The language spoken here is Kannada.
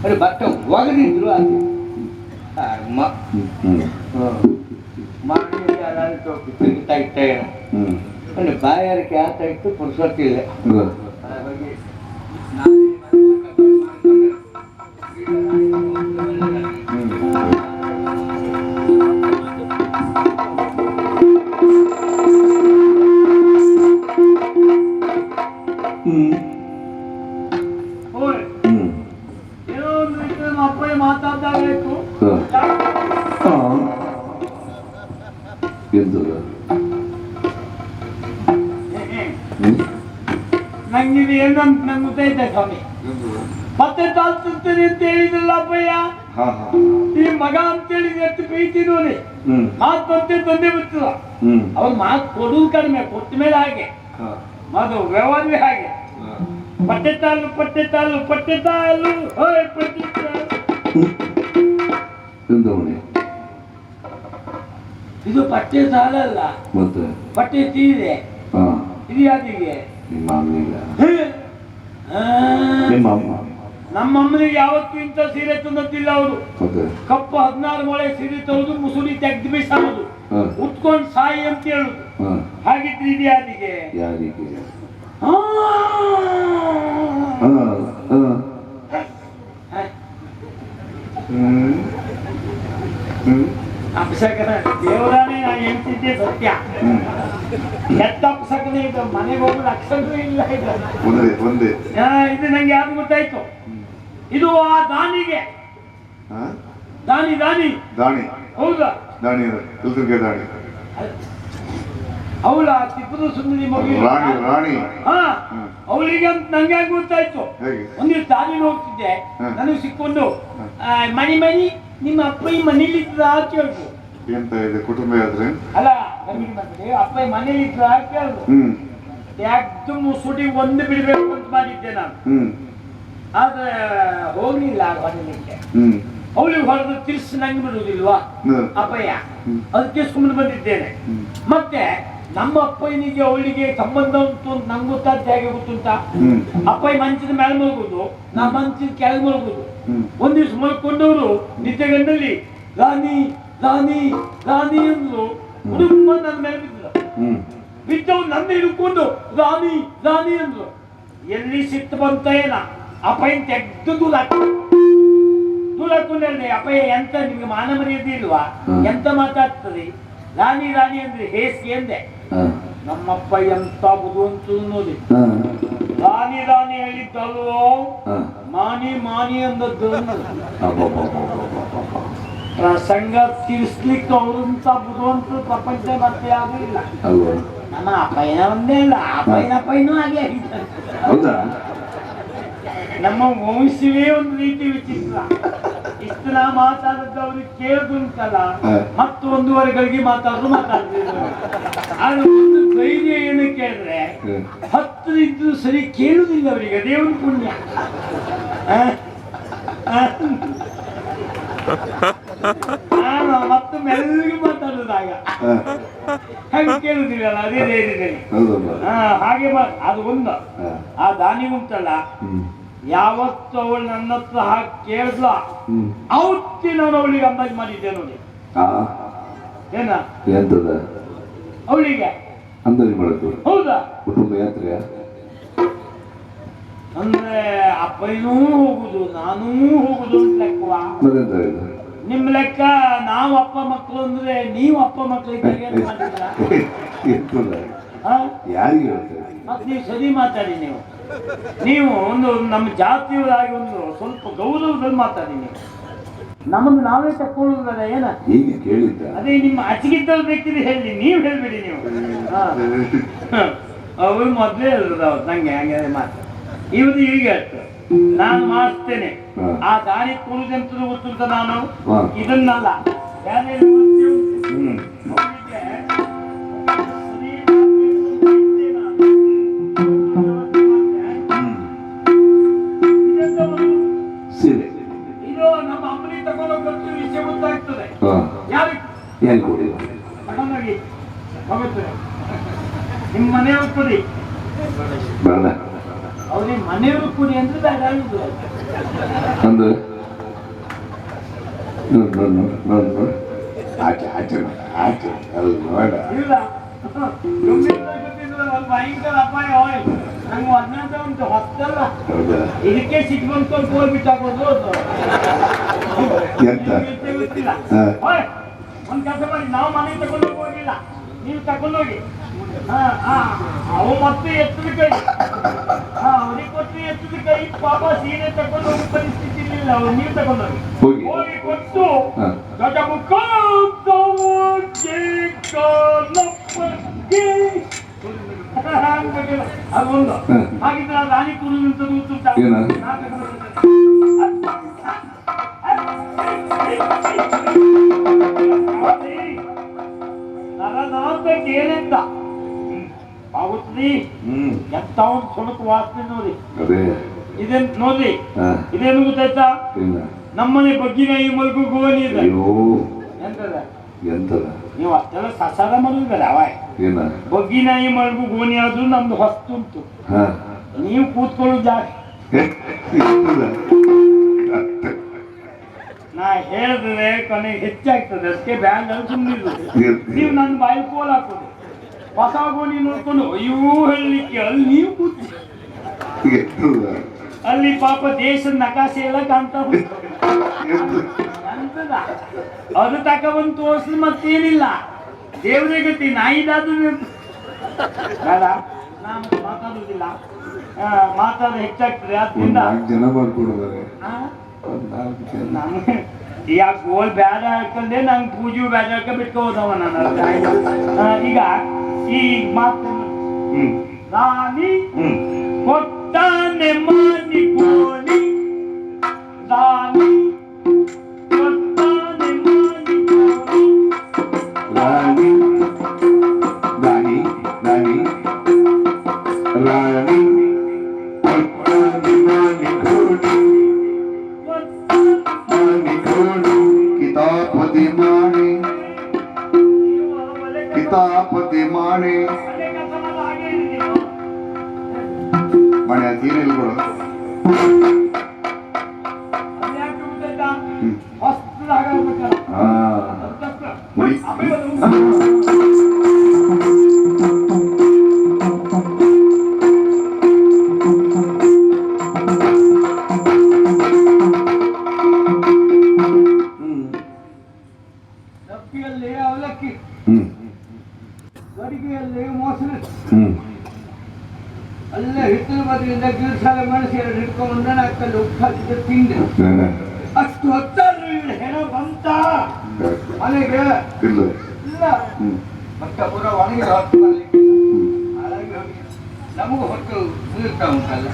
અને બાટો વાગડી નીકળો આ અને બાયર કે આ તૈક તો પુરુષોત્તી લે ಎಂತದ ಹ್ಮ್? ನಂಗೆ ಇದು ಏನಂತ ನಂಗೆ ಸ್ವಾಮಿ. ಮತ್ತೆ ತಾಳ್ತಿರ್ತೀನಿ ಅಂತ ಹೇಳಿದ್ರಲ್ಲ ಅಪ್ಪಯ್ಯ? ಈ ಮಗ ಅಂತೇಳಿ ಎಷ್ಟು ಪ್ರೀತಿ ನೋಡಿ ಮಾತು ಬಂತೆ ತಂದೆ ಬಿಡ್ತದ ಅವ್ರು ಮಾತು ಕೊಡುದು ಕಡಿಮೆ ಕೊಟ್ಟ ಮೇಲೆ ಹಾಗೆ. ಅದು ವ್ಯವಹಾರವೇ ಹಾಗೆ. ಪಟ್ಟೆ ತಾಲು ಪಟ್ಟೆ ತಾಲು ಪಟ್ಟೆ ತಾಲು ಹೋಯ್ ಪಟ್ಟೆ ತಾಲು ಇದು ಪಟ್ಟೆ ಸಾಲಲ್ಲ ಮತ್ತೆ? ಪಟ್ಟೆ ಸೀರೆ. ಇದು ಯಾದಿಗೆ ನಿಮ್ಮ ಅಮ್ಮನಿಗ ಆ, ನಿಮ್ಮ ಅಮ್ಮ. ನಮ್ಮ ಅಮ್ಮನಿಗೆ ಯಾವತ್ತೂ ಇಂಥ ಸೀರೆ ತಂದದ್ದಿಲ್ಲ ಅವರು. ಕಪ್ಪು ಹದಿನಾರು ಮೊಳೆ ಸೀರೆ ತರೋದು ಮುಸುಳಿ ತೆಗ್ದು ಬಿಸಾಡೋದು ಉತ್ಕೊಂಡು ಸಾಯಿ ಅಂತ ಹೇಳುದು. ಹಾಗಿದ್ರೆ ಇದು ಯಾರಿಗೆ? ಯಾರಿಗೆ. ಹಾ. ಅಪಸಕನ ದೇವರಾನೇ ನಾ ಹೇಳ್ತಿದ್ದೆ ಸತ್ಯ. ಕೆಟ್ಟ ಅಪಸಕನ ಇದು. ಮನೆಗೆ ಹೋಗಲು ಅಕ್ಷರವೂ ಇಲ್ಲ ಇದು. ಒಂದೇ ಒಂದೇ. ಇದು ನಂಗೆ ಯಾವ್ದು ಗೊತ್ತಾಯ್ತು? ಇದು ಆ ದಾನಿಗೆ. ದಾನಿ ದಾನಿ. ದಾನಿ. ಹೌದಾ? ದಾನಿ ತುಲ್ತುರ್ಗೆ ದಾಣಿ ಅವಳ ತಿಪ್ಪದ ಸುಂದರಿ ಮಗು ರಾಣಿ ರಾಣಿ. ಹಾ. ಅವಳಿಗೆ ಅಂತ ನಂಗೆ ಗೊತ್ತಾಯ್ತು. ಒಂದು ದಾರಿಲಿ ಹೋಗ್ತಿದ್ದೆ. ನನಗೆ ಸಿಕ್ಕೊಂಡು ಮಣಿ ಮಣಿ ನಿಮ್ಮ ಅಪ್ಪ ಈ ಮನೇಲಿ ಇದ್ರ ಕೇಳ್ದು ಎಂತ ಇದೆ ಕುಟುಂಬ ಆದ್ರೆ ಅಲ್ಲ ಗಂಗಿನ ಮಕ್ಕಳಿಗೆ ಅಪ್ಪ ಈ ಮನೇಲಿ ಇದ್ರ ಕೇಳ್ದು ಹ್ಮ್. ಯಾಕ್ದು ಮುಸುಡಿ ಒಂದು ಬಿಡಬೇಕು ಅಂತ ಮಾಡಿದ್ದೆ ನಾನು. ಹ್ಮ್. ಆದ್ರೆ ಹೋಗ್ಲಿಲ್ಲ ಹೊರಲಿಕ್ಕೆ ಹ್ಮ್. ಅವಳಿಗೆ ಹೊರದು ತಿರ್ಸಿ ನಂಗೆ ಬಿಡುವುದಿಲ್ವಾ ಅಪ್ಪಯ್ಯ. ಅದಕ್ಕೆ ಸುಮ್ಮನೆ ಬಂದಿದ್ದೇನೆ. ಮತ್ತೆ ನಮ್ಮ ಅಪ್ಪಯ್ಯನಿಗೆ ಅವಳಿಗೆ ಸಂಬಂಧ ಉಂಟು ಅಂತ ನಂಗೆ ಗೊತ್ತಾದ ಹೇಗೆ ಗೊತ್ತುಂಟ ಅಂತ ಅಪ್ಪಯ್ಯ ಮಂಚದ ಮೇಲೆ ಮಲಗುದು ನಾ ಮಂಚದ ಕೆಳಗೆ ಮಲಗುದು. ಒಂದ್ ದಿವ್ಸ ಮಲ್ಕೊಂಡವರು ನಿದ್ದೆಗಂಡಲ್ಲಿ ರಾಣಿ ರಾಣಿ ರಾಣಿ ಅಂದ್ರು. ಹುಡುಗ ನನ್ನ ಮೇಲೆ ಬಿದ್ದ ಬಿದ್ದವ್ ನನ್ನ ಹಿಡ್ಕೊಂಡು ರಾಣಿ ರಾಣಿ ಅಂದ್ರು. ಎಲ್ಲಿ ಸಿಟ್ಟು ಬಂತ ಏನ ಅಪ್ಪಯ್ಯನ್ ತೆಗ್ದು ದೂರ. ದೂರ ಹಾಕೊಂಡು ಅಪ್ಪಯ್ಯ ಎಂತ ನಿಮ್ಗೆ ಮಾನ ಮರ್ಯಾದೆ ಇಲ್ವಾ? ಎಂತ ಮಾತಾಡ್ತದೆ ರಾಣಿ ರಾಣಿ ಅಂದ್ರೆ ಹೇಸಿಗೆ ಹಾ ನಮ್ಮಪ್ಪ ಎಂತ ಬುದ್ಧಿವಂತು ನೋಡಿ. ರಾಣಿ ರಾಣಿ ಹೇಳಿದ್ದಲ್ವೋ? ಮಾನಿ ಮಾನಿ ಅಂದದ್ದು. ಪ್ರಸಂಗ ತಿಳಿಸ್ಲಿಕ್ಕೆ ಅವ್ರಂತ ಬುದ್ಧಿವಂತರು ಪ್ರಪಂಚ ಮತ್ತೆ ಅಲ್ವಾ? ನಮ್ಮ ಅಪ್ಪಯ್ಯನ ಒಂದೇ ಇಲ್ಲ ಅಪ್ಪಯ್ಯನ ಅಪ್ಪಯ್ಯನೂ ಹಾಗೆ ಹೌದಾ? ನಮ್ಮ ವಂಶವೇ ಒಂದು ರೀತಿ ವಿಚಿತ್ರ. ಇಷ್ಟು ನಾ ಮಾತಾಡದ್ದು ಅವ್ರಿಗೆ ಮತ್ತೆ ಹ. ಮತ್ತು ಒಂದೂವರೆ ಗಳಿಗೆ ಮಾತಾಡಿದ್ರು ಮಾತಾಡ್ತಿದ್ರು. ಆದ್ರೆ ಒಂದು ಧೈರ್ಯ ಏನು ಕೇಳಿದ್ರೆ. ಹತ್ತು ಇದ್ದು ಸರಿ ಕೇಳುದಿಲ್ಲ ಅವರಿಗೆ ದೇವರ ಪುಣ್ಯ. ಹ? ಹ? ನಾನು ಮತ್ತೆ ಮೆಲ್ಲಗೆ ಮಾತಾಡೋದಾಗ ಹಾಗೆ ಕೇಳುದಿಲ್ಲ ಅದೇ ಧೈರ್ಯದಲ್ಲಿ. ಹಾ ಹಾಗೆ ಅದು ಒಂದು. ಆ ದಾನಿ ಉಂಟಲ್ಲ ಯಾವತ್ತು ಅವಳು ನನ್ನ ಹತ್ರ ಹಾಕಿ ಕೇಳಿದ್ಲ. ಹ್ಮ್. ಅವತ್ತಿ ನಾನು ಅವಳಿಗೆ ಅಂದಾಜು ಮಾಡಿದ್ದೆ ನೋಡಿ. ಏನ? ಎಂತದ? ಅವಳಿಗೆ. ಅಂದಾಜು ಹೌದಾ? ಕುಟುಂಬ ಯಾತ್ರೆ ಅಂದ್ರೆ ಅಪ್ಪನೂ ಹೋಗುದು ನಾನೂ ಹೋಗುದು ಲೆಕ್ಕವ? ನಿಮ್ ಲೆಕ್ಕ ನಾವು ಅಪ್ಪ ಮಕ್ಕಳು ಅಂದ್ರೆ ನೀವು ಅಪ್ಪ ಮಕ್ಕಳಿಗೆ? ಯಾರಿಗೆ ಹೇಳ್ತಾರೆ? ಮತ್ತೆ ನೀವು ಸರಿ ಮಾತಾಡಿ ನೀವು. ನೀವು ಒಂದು ನಮ್ಮ ಜಾತಿಯವರಾಗಿ ಒಂದು ಸ್ವಲ್ಪ ಗೌರವದಲ್ಲಿ ಮಾತಾಡಿ ನೀವು ನಮ್ಮ ನಾವೇ ತಕ್ಕೊಳ್ಳೋದಲ್ಲ ಏನ? ಹೀಗೆ ಕೇಳಿದ್ದ. ಅದೇ ನಿಮ್ಮ ಅಚ್ಚಿಗಿದ್ದಲ್ಲಿ ಬೇಕಿದ್ರೆ ಹೇಳಿ ನೀವು ಹೇಳ್ಬಿಡಿ ನೀವು. ಅವ್ರು ಮೊದ್ಲೇ ಹೇಳಿದ್ರು ಅವ್ರು ನಂಗೆ ಹಂಗೆ ಮಾತು. ಇವ್ರು ಈಗ ಹೇಳ್ತಾರೆ ನಾನು ಮಾಡಿಸ್ತೇನೆ ಹಾ. ಆ ದಾರಿ ಕೂರುದಂತ ಗೊತ್ತಿರ್ತ ನಾನು? ಇದನ್ನಲ್ಲ. ಬೇರೆ ಏನ್ ಕೊಡಿ? ತಗೊಂಡೋಗಿ ಹೋಗುತ್ತದೆ ನಿಮ್ಮ ಮನೆಯವ್ರು ಕುರಿ ಬೇಡ ಅವ್ರಿಗೆ ಮನೆಯವರು ಕುರಿ ಅಂದ್ರೆ ಬೇಡ. ಅಂದ್ರೆ? ನೋಡಿ ನೋಡಿ ನೋಡಿ ನೋಡಿ ನೋಡು. ಆಚೆ ಆಚೆ ಆಚೆ. ಅಲ್ಲಿ ನೋಡ. ಭಯಂಕರ ಅಪಾಯ ನಂಗೆ ಉಂಟು ಇದಕ್ಕೆ ಬಂದ್ಕೊಂಡು ಕೋಲ್ ಬಿಟ್ಟಾಕೋದು. ಎಂತ? ಗೊತ್ತಿಲ್ಲ. ಒಂದು ಕೆಲಸ ಮಾಡಿ ನಾವು ಮನೆ ತಗೊಂಡು ಹೋಗಿಲ್ಲ ನೀವು ತಗೊಂಡೋಗಿ ಹಾ ಹಾ. ಅವು ಮತ್ತೆ ಎತ್ತದ ಕೈ ಹಾ ಅವ್ರಿಗೆ ಕೊಟ್ಟು ಎತ್ತದ ಕೈ ಪಾಪ ಸೀರೆ ತಗೊಂಡು ಹೋಗಿ ಪರಿಸ್ಥಿತಿ ಇಲ್ಲ ಅವ್ರು ನೀವು ತಗೊಂಡೋಗಿ ಹೋಗಿ. ಕೊಟ್ಟು ಹಾ. ಅದೊಂದು. ಹಾಗಿದ್ರೆ ಹಾಗಿದ್ರೆ ರಾಣಿ ಕುರು ನಿಂತದ್ದು ಉತ್ತುಂಟ. ಹ್ಮ್. ಎಂತ ಒಂದು ಸುಣಕ ವಾಸನೆ ನೋಡಿ. ಅದೇ. ಇದೇನ್ ನೋಡ್ರಿ ಇದೇನು ಗೊತ್ತಾಯ್ತಾ? ನಮ್ಮನೆ ಬಗ್ಗಿನ ಈ ಮಲ್ಗು ಗೋಲಿ ಇದೆ. ಅಯ್ಯೋ. ಎಂತದ? ಎಂತದ? ನೀವು ಅಷ್ಟೆಲ್ಲ ಸಸಾದ ಮಾಡುವುದಲ್ಲ ಅವ. ಏನ ಬಗ್ಗಿ ನಾಯಿ ಮಲ್ಗು ಗೋಣಿ ಆದ್ರೂ ನಮ್ದು ಹೊಸ್ತುಂಟು ಹಾ. ನೀವು ಕೂತ್ಕೊಳ್ಳೋ ಜಾಗ. ನಾ ಹೇಳಿದ್ರೆ ಕೊನೆಗೆ ಹೆಚ್ಚಾಗ್ತದೆ. ಅದಕ್ಕೆ ಬ್ಯಾಂಡ್ ಅಲ್ಲಿ ಸುಮ್ಮನಿದ್ರು ನೀವು ನನ್ನ ಬಾಯಿ ಕೋಲ್ ಹಾಕೋದು. ಹೊಸ ಗೋಣಿ ನೋಡ್ಕೊಂಡು ಅಯ್ಯೋ ಹೇಳಲಿಕ್ಕೆ ಅಲ್ಲಿ ನೀವು ಕೂತಿ ಅಲ್ಲಿ ಪಾಪ ದೇಶದ ನಕಾಶೆ ಎಲ್ಲ ಕಾಣ್ತಾ ಅದು ತಕ ಬಂದು ತೋರ್ಸಿ ಮತ್ತೇನಿಲ್ಲ. ದೇವರೇ ಗತಿ ನಾಯಿದಾದ್ರು ಬೇಡ ನಾನು ಮಾತಾಡುದಿಲ್ಲ ಮಾತಾಡ ಹೆಚ್ಚಾಗ್ತದೆ. ಅದರಿಂದ ಜನ ನಮ್ಗೆ ಈಗ ಗೋಲ್ ಬ್ಯಾಡ ಹಾಕೊಂಡೆ ನಂಗೆ ಪೂಜೆ ಬ್ಯಾಡ ಹಾಕ ಬಿಟ್ಕೊ ಹೋದವ ನಾನು ಆ, ಈಗ ಈ ಮಾತು ಹ್ಮ್ ರಾಣಿ ಹ್ಮ್ ಕೊಟ್ಟಾನೆ ಮಾನಿ ಕೋಣಿ ರಾಣಿ ಕೊಟ್ಟಾನೆ ಮಾನಿ ಕೋಣಿ ರಾಣಿ ರಾಣಿ તાપ કે માણે મળ્યા ધીરે બોલો હા ಅಲ್ಲೇ ಹಿತ್ತಲು ಬದಿಯಿಂದ ಗಿರ್ಸಾಲ ಮೆಣಸು ಎರಡು ಹಿಡ್ಕೊಂಡು ಅಕ್ಕಲ್ಲಿ ಉಪ್ಪು ಹಾಕಿದ್ರೆ ತಿಂದೆ. ಅಷ್ಟು ಹೊತ್ತಾದ್ರೂ ಇವ್ಳು ಹೆಣ ಬಂತ. ಮನೆಗೆ. ಇಲ್ಲ. ಮತ್ತೆ ಪುರ ಒಣಗಿ ಹಾಳಾಗಿ ಹೋಗಿ ನಮಗೂ ಹೊತ್ತು ನೀರ್ತಾ ಉಂಟಲ್ಲ.